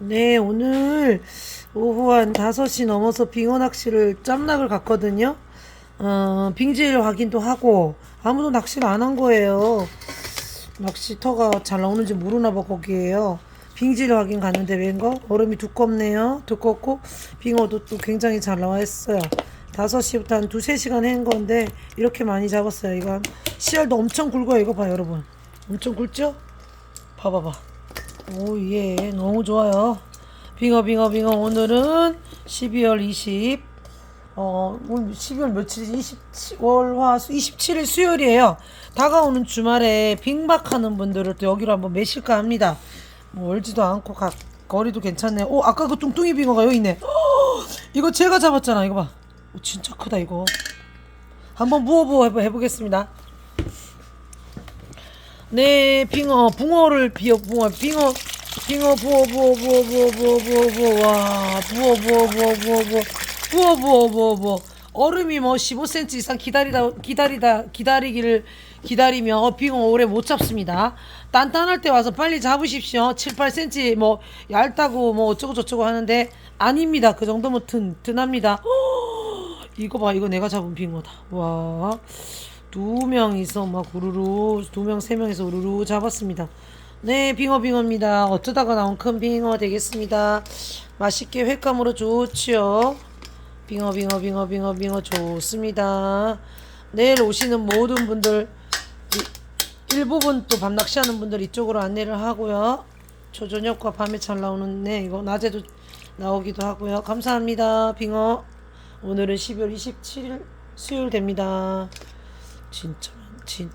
네, 오늘 오후 한 5시 넘어서 빙어 낚시를 짬락을 갔거든요. 어, 빙질 확인도 하고 아무도 낚시를 안 한 거예요. 낚시터가 잘 나오는지 모르나 봐 거기에요. 빙질 확인 갔는데 웬거? 얼음이 두껍네요. 두껍고 빙어도 또 굉장히 잘 나와 있어요. 5시부터 한 두세 시간 한 건데 이렇게 많이 잡았어요. 이거 씨알도 엄청 굵어요. 이거 봐요, 여러분. 엄청 굵죠? 봐봐봐. 오, 예, 너무 좋아요. 빙어, 빙어, 빙어. 오늘은 12월 20, 어, 오늘 12월 며칠이지? 20 월 화수 27일 수요일이에요. 다가오는 주말에 빙박하는 분들을 또 여기로 한번 매실까 합니다. 뭐 얼지도 않고 가, 거리도 괜찮네요. 오, 아까 그 뚱뚱이 빙어가 여기 있네. 이거 제가 잡았잖아. 이거 봐. 오, 진짜 크다, 이거. 한번 부어부어 해보, 해보겠습니다. 네, 빙어, 붕어를 비어, 붕어, 빙어, 빙어, 부어, 부어, 부어, 부어, 부어, 부어, 부어, 와, 부어, 부어, 부어, 부어, 부어, 부어, 부어, 부어, 부어. 얼음이 뭐 15cm 이상 기다리다, 기다리다, 기다리기를 기다리면 어, 빙어 오래 못 잡습니다. 단단할 때 와서 빨리 잡으십시오. 7, 8cm 뭐 얇다고 뭐 어쩌고 저쩌고 하는데 아닙니다. 그 정도면 든, 든합니다. 이거 봐, 이거 내가 잡은 빙어다. 와. 두 명이서 막 우르르 두 명 세 명이서 우르르 잡았습니다. 네 빙어 빙어입니다. 어쩌다가 나온 큰 빙어 되겠습니다. 맛있게 횟감으로 좋지요. 빙어 빙어 빙어 빙어 빙어 좋습니다. 내일 오시는 모든 분들 이- 일부분 또 밤 낚시하는 분들 이쪽으로 안내를 하고요. 초저녁과 밤에 잘 나오는 네 이거 낮에도 나오기도 하고요. 감사합니다. 빙어 오늘은 12월 27일 수요일 됩니다. 진짜 진짜